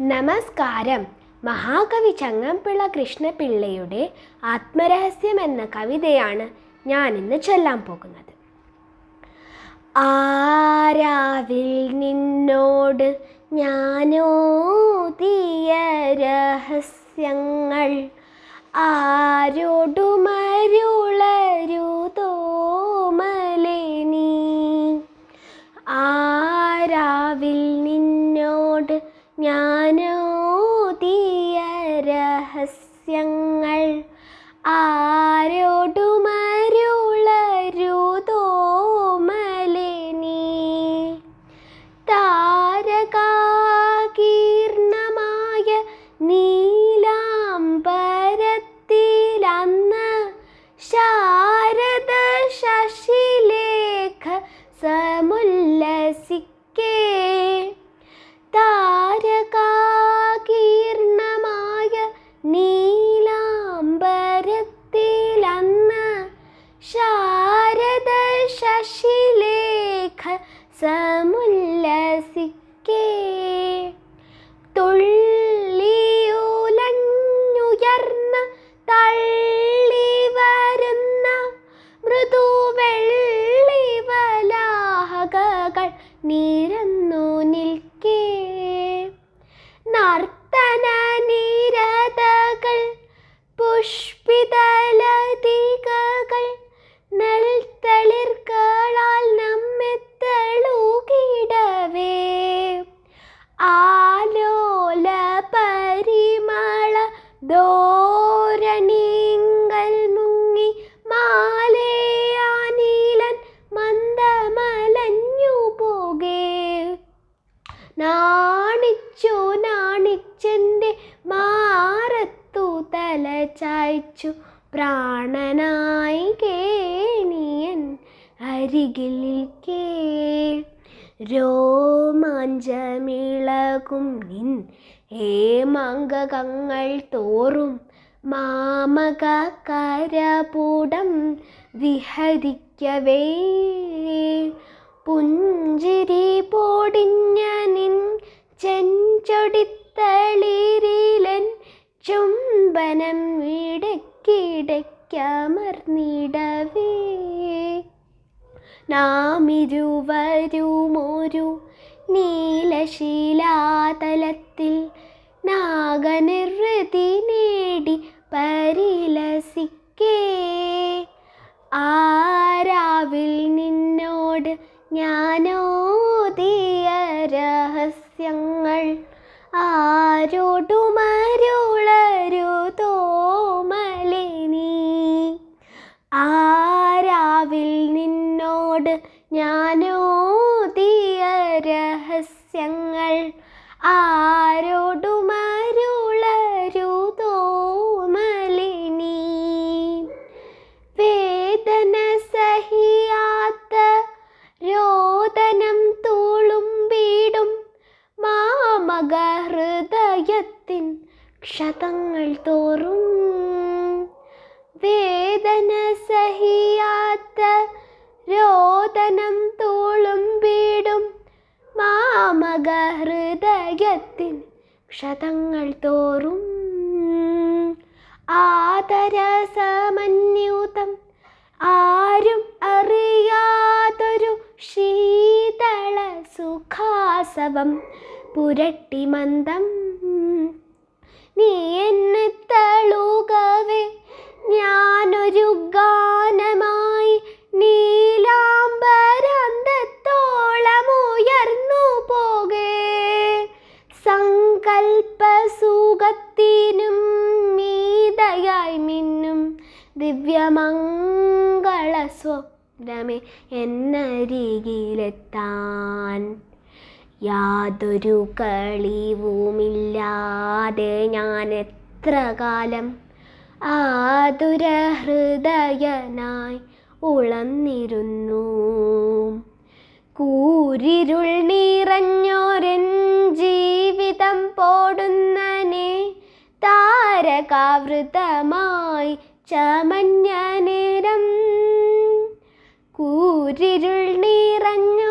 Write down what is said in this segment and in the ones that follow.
നമസ്കാരം. മഹാകവി ചങ്ങമ്പിള്ള കൃഷ്ണപിള്ളയുടെ ആത്മരഹസ്യം എന്ന കവിതയാണ് ഞാൻ ഇന്ന് ചൊല്ലാൻ പോകുന്നത്. ആരാവിൽ നിന്നോട് ഞാനോതിയ രഹസ്യങ്ങൾ? ആരോടുമരുളരുതോ നീ? ആരാവിൽ ഞാനോതിയ രഹസ്യങ്ങൾ ആരോടുമരുളരുതോമലിനി. താരകാകീർണമായ നീലാംബരത്തിലന്ന് ശാരദ ശശിലേഖ സമുല്ലസിക്കേ do ഹേമംഗകങ്ങൾ തോറും മാമക കരപൂടം വിഹരിക്കവേ. പുഞ്ചിരി പൊടിഞ്ഞ നിൻ ചെഞ്ചൊടിത്തളിരിലൻ ചുംബനം ഇടയ്ക്കിടയ്ക്കമർന്നിടവേ. നാമിരുവരുമൊരു നീലശീലാതലത്തിൽ നാഗനിർവൃതി നേടി പരിലസിക്കേ. ആരാവിൽ നിന്നോട് ഞാനോതിയ രഹസ്യങ്ങൾ? ആരോടുമരുളരുതോ നീ? ആരാവിൽ നിന്നോട് ഞാനോതിയ രഹസ്യങ്ങൾ? ക്ഷതങ്ങൾ തോറും വേദന സഹിയാത്ത രോദനം തോളും വീടും മാമക ഹൃദയത്തിൻ ക്ഷതങ്ങൾ തോറും ആദരസമന്യുതം ആരും അറിയാതൊരു ശീതള സുഖാസവം പുരട്ടി മന്ദം നീ എന്നെ തളുകവേ. ഞാനൊരു ഗാനമായി നീലാംബരാന്തത്തോളം ഉയർന്നു പോകേ. സങ്കൽപ്പസുഖത്തിനും മീതയായി മിന്നും ദിവ്യമംഗള സ്വപ്നമേ എന്നരികിലെത്താൻ. യാതൊരു കളിവുമില്ലാതെ ഞാൻ എത്ര കാലം ആതുര ഹൃദയനായി ഉളന്നിരുന്നു. കൂരിരുൾ നിറഞ്ഞോരൻ ജീവിതം പോടുന്നനെ താരകാവൃതമായി ചമഞ്ഞ നേരം. കൂരിരുൾ നിറഞ്ഞോരൻ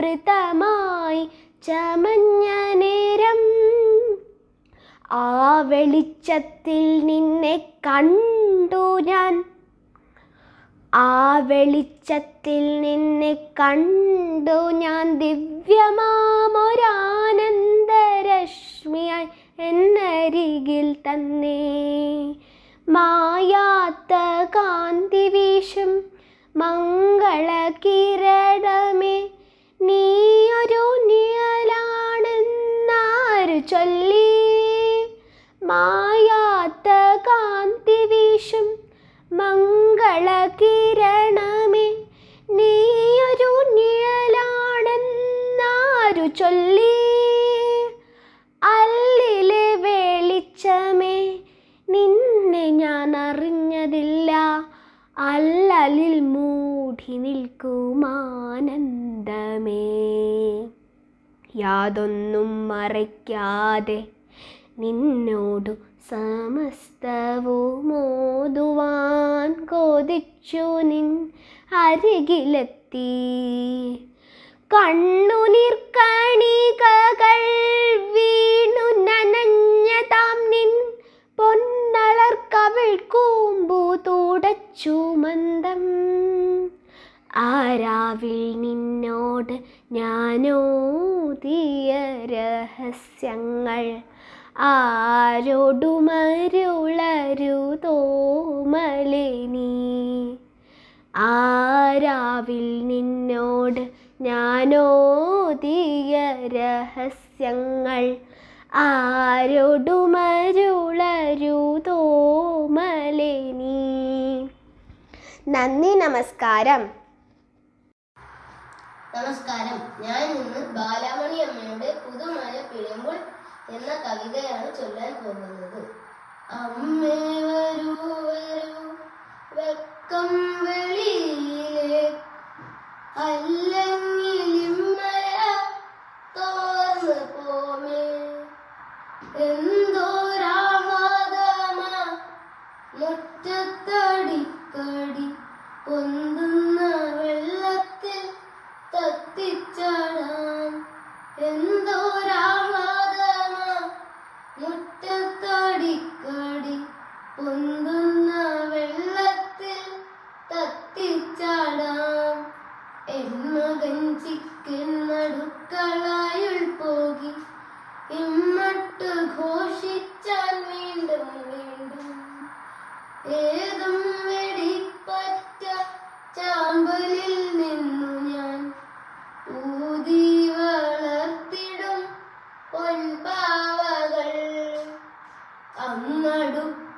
ആവൃതമായി ചമഞ്ഞ നേരം. ആ വെളിച്ചത്തിൽ നിന്നെ കണ്ടു ഞാൻ. ആ വെളിച്ചത്തിൽ നിന്നെ കണ്ടു ഞാൻ. ദിവ്യമാമൊരാനന്ദരശ്മിയായി എന്നരികിൽ തന്നെ. മായാത്ത കാന്തി വീശും മംഗളകിരണമേ. നീയൊരു നിഴലാണെന്നാരു ചൊല്ലി? മായാത്ത കാന്തി വീശും മംഗളകിരണമേ നീയൊരു നിഴലാണെന്നാരു ചൊല്ലി? അല്ലിലെ വെളിച്ചമേ നിന്നെ ഞാൻ അറിഞ്ഞതില്ല അല്ലലിൽ മൂടി നിൽക്കുമാനന്ദമേ യാതൊന്നും മറയ്ക്കാതെ നിന്നോടു സമസ്തവും ഓതുവാൻ കൊതിച്ചു നിൻ അരികിലെത്തി. കണ്ണുനീർ നമസ്കാരം. നമസ്കാരം. ഞാൻ ഇന്ന് ബാലാമണി അമ്മയുടെ പുതുമഴ പിഴമ്പോൾ എന്ന കവിതയാണ് ചൊല്ലാൻ പോകുന്നത്. അമ്മേ വരൂ വരൂ വെക്കം വെളിയിലെ അല്ലെങ്കിലിമ്മയ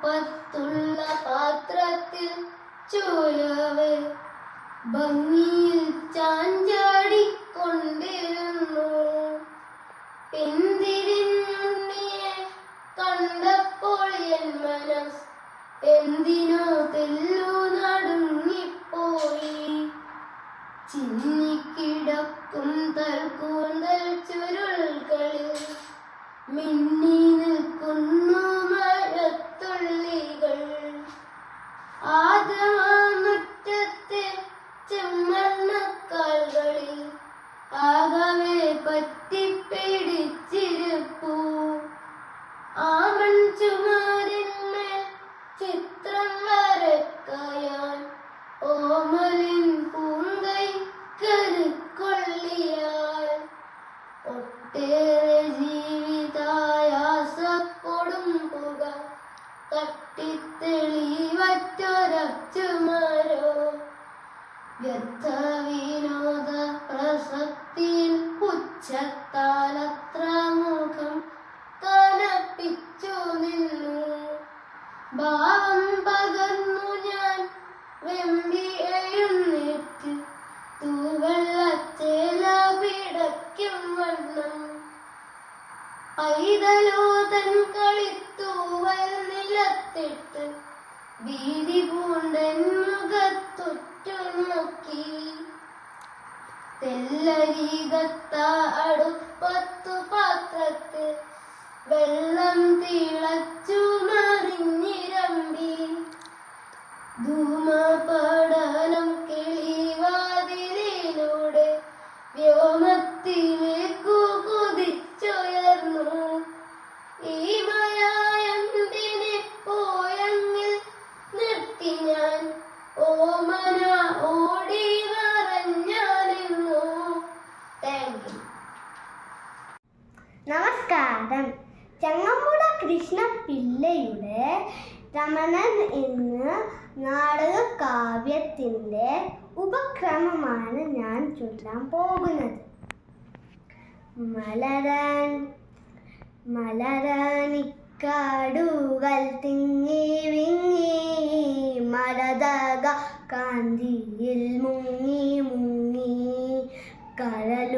അങ്ങടുപ്പത്തുള്ള പാത്രത്തിൽ ചൂലവേ ഭംഗിയിൽ ചാഞ്ചാടിക്കൊണ്ടിരുന്നു. പിന്തിരിഞ്ഞുണ്ണിയെ കണ്ടപ്പോൾ എൻ മനസ് എന്തിനോ തെല്ലു നടുങ്ങിപ്പോയി. ചിന്നിക്കിടക്കും തൽക്കൂന്തൽ ചുരുൾകളിൽ മിന്നി നിൽക്കുന്നു. ആദ്യമുറ്റത്തെ ചെമ്മണ്ണക്കാൽകളിൽ ചിത്രം വരക്കയാൻ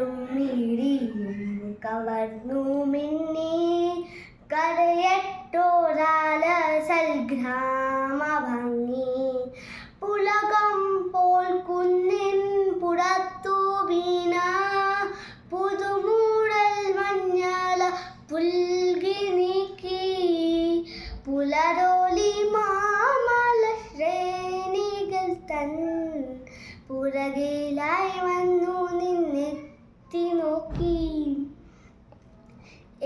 കാറ്റും ഇടിയും കവർന്നു മിന്നി കരയട്ടോരാല സൽഗ്രാ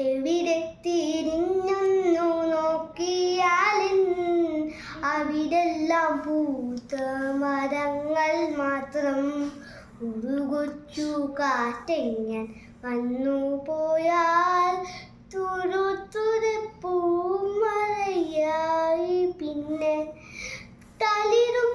എവിടെ തിരിഞ്ഞൊന്നു നോക്കിയാലിൻ അവിടെല്ലാം പൂത്ത മരങ്ങൾ മാത്രം ഉരുകൊച്ചു കാറ്റെങ്ങൻ വന്നു പോയാൽ തുരു തുരു പൂമറയായി പിന്നെ തളിരും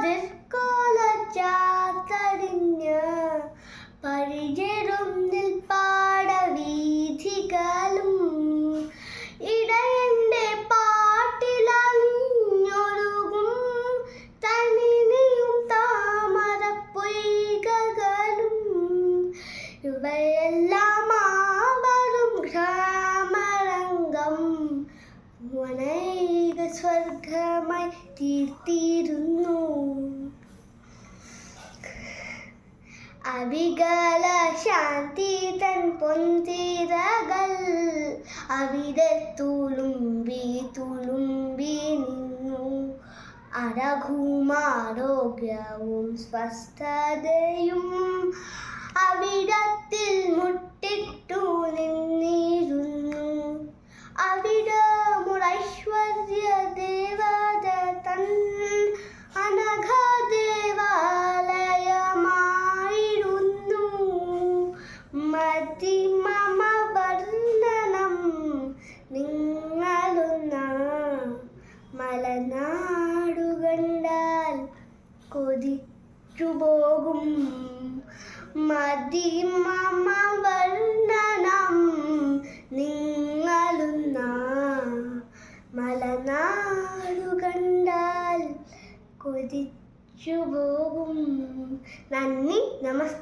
です。ആത്മാവുമാരോഗ്യവും സ്വസ്ഥതയും അവിടെ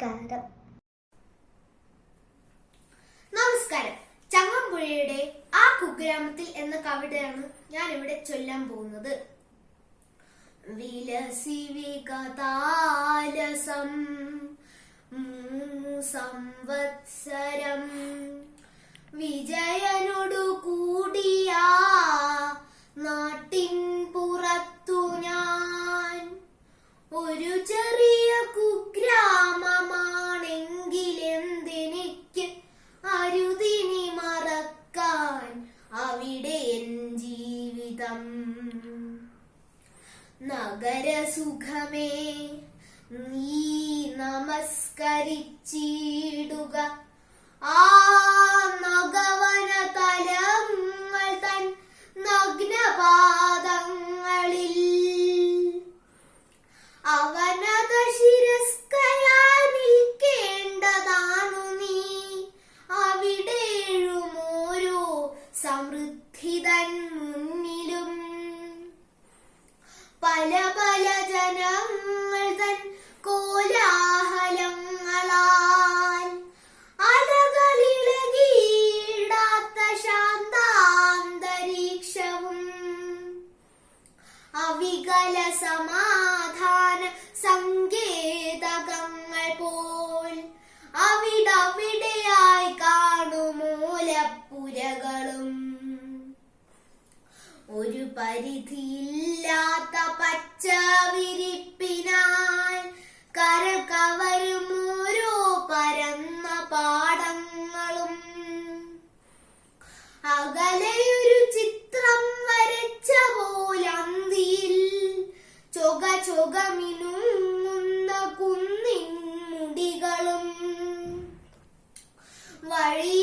നമസ്കാരം. നമസ്കാരം. ചങ്ങമ്പുഴയുടെ ആ കുഗ്രാമത്തിൽ എന്ന കവിതയാണ് ഞാൻ ഇവിടെ ചൊല്ലാൻ പോകുന്നത്. വിലസി വികതാലസം സംവത്സരം വിജയ സുഖമേ. നീ നമസ്കരിച്ചിടുക. ആ നഗവന തലങ്ങൾ തൻ നഗ്നപാദങ്ങളിൽ. അവനത ശിരസ്കയാ നിൽക്കേണ്ടതാണു നീ. അവിടെഴും ഓരോ സമൃദ്ധിതൻ മുന്നിലും. പല പല ജനങ്ങൾ തൻ കോലാഹലങ്ങളാൽ. അലകളിളകിയിടാത്ത ശാന്താന്തരീക്ഷവും. അവികല സമാധാന സങ്കേതകങ്ങൾ പോൽ അവിടവിടെയായി കാണുമൂലപ്പുരകളും ഒരു പരിധിയില്ലാത്ത വിരിപ്പിനാൽ കര കവരും ഓരോ പരന്ന പാടങ്ങളും. അകലെയൊരു ചിത്രം വരച്ച പോലന്തിയിൽ ചൊക ചൊകമിനുങ്ങുന്ന കുന്നിൻ മുടികളും. വഴി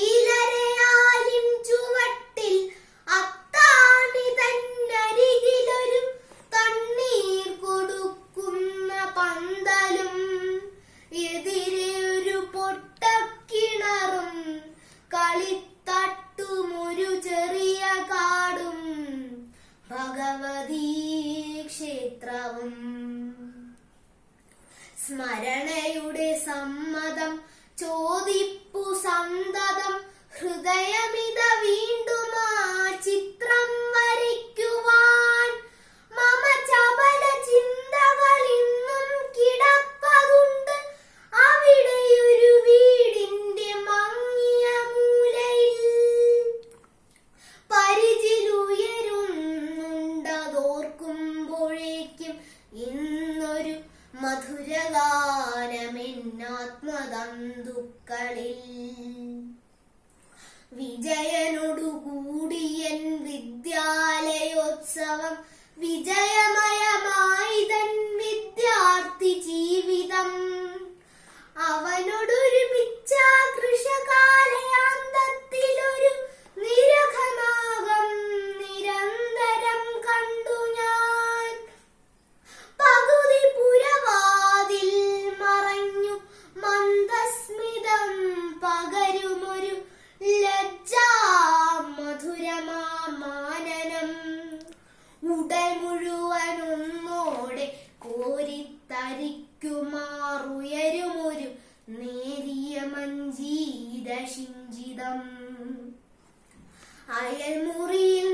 മക്കളിൽ വിജയനോടു വിദ്യാലയോത്സവം വിജയമയമായി തൻ വിദ്യാർത്ഥി ജീവിതം. അവനോടൊരുമിച്ച കൃഷകാലയ പകരുമൊരു ലജ്ജാ മധുരമാനനം ഉടൽ മുഴുവനൊന്നോടെ കോരിത്തരിക്കുമാറുയരുമൊരു നേരിയ മഞ്ജീത ശിഞ്ചിതം. അയൽമുറിയിൽ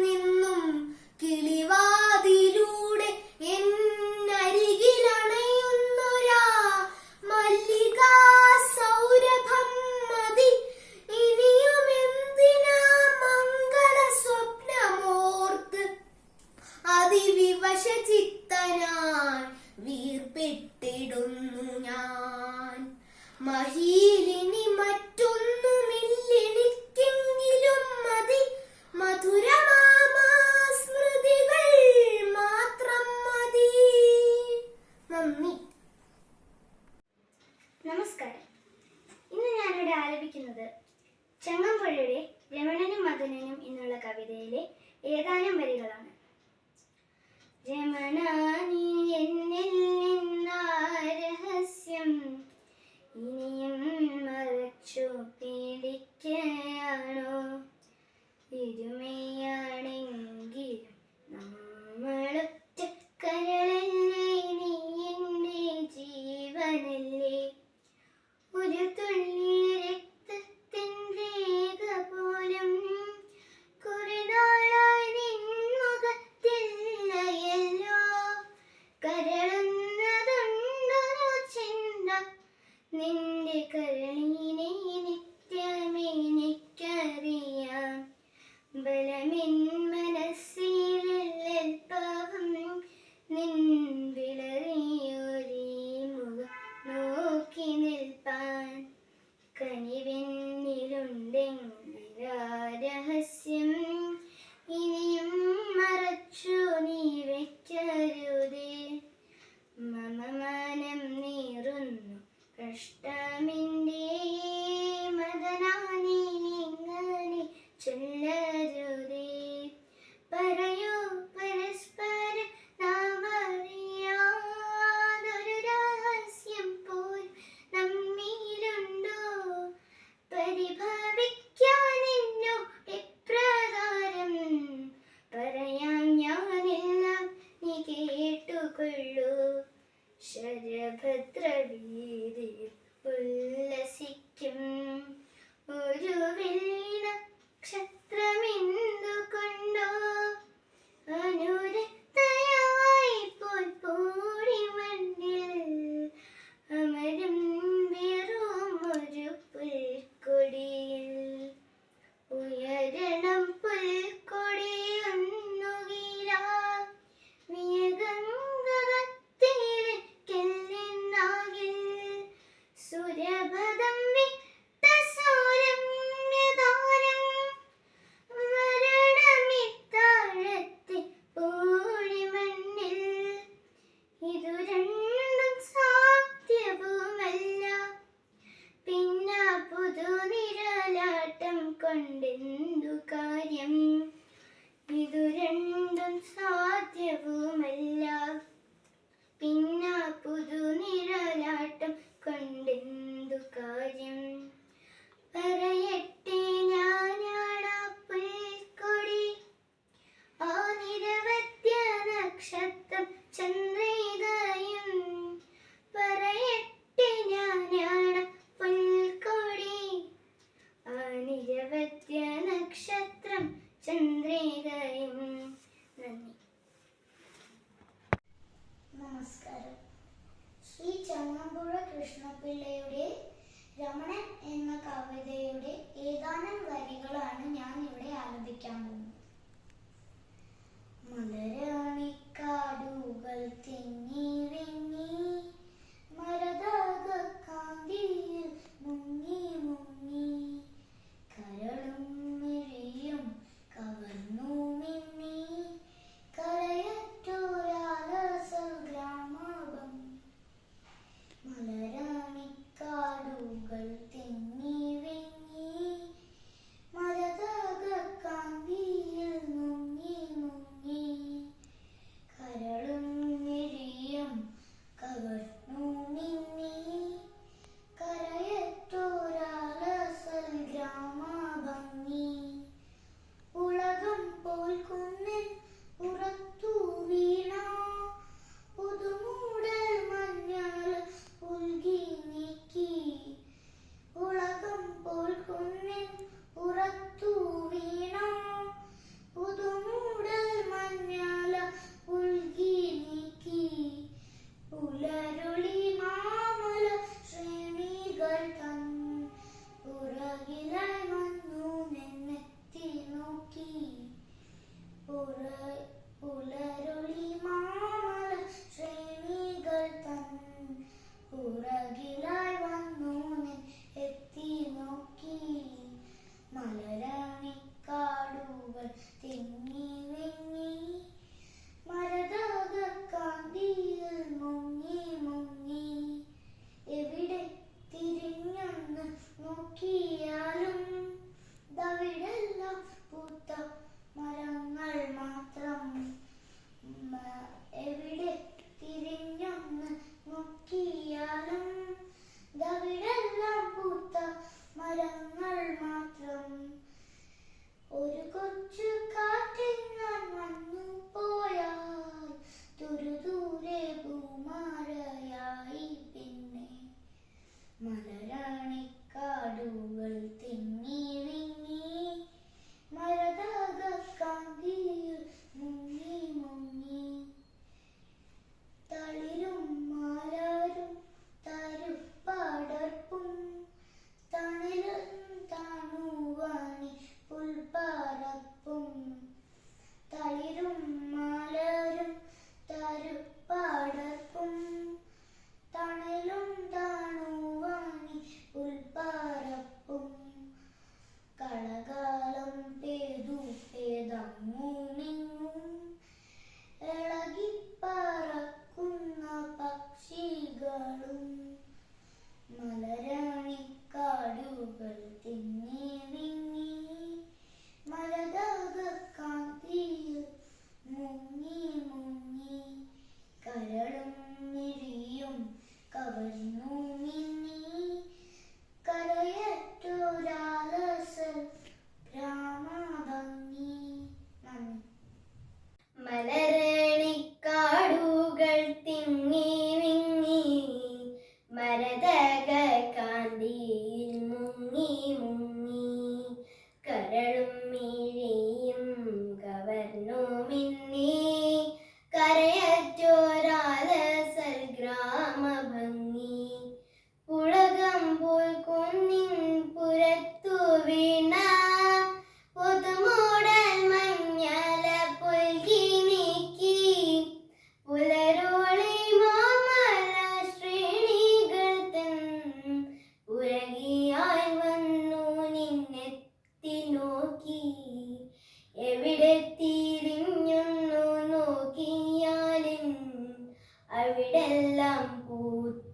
真的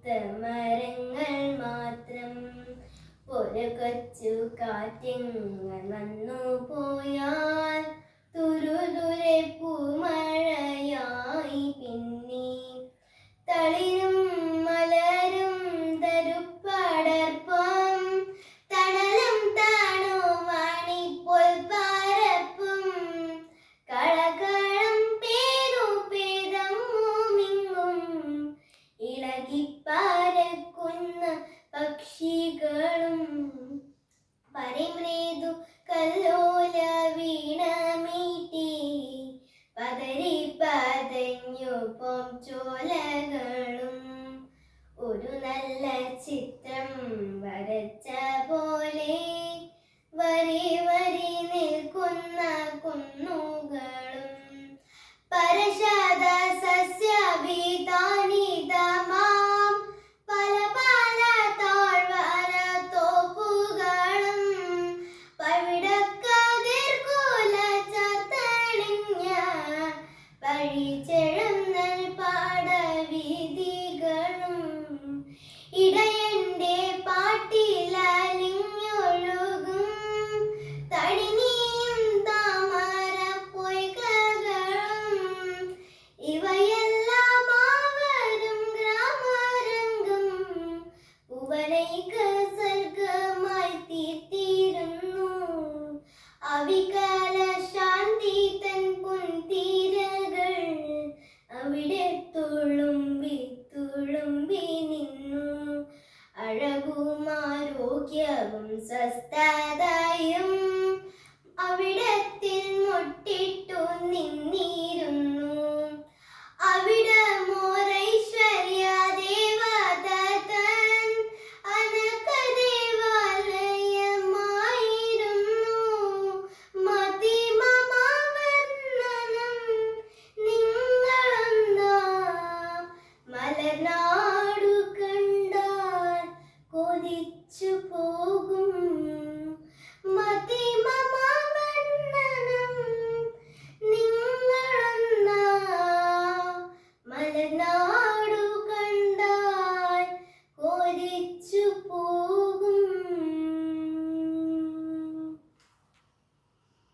മരങ്ങൾ മാത്രം. ഒരു കൊച്ചു കാറ്റിങ്ങൾ says that.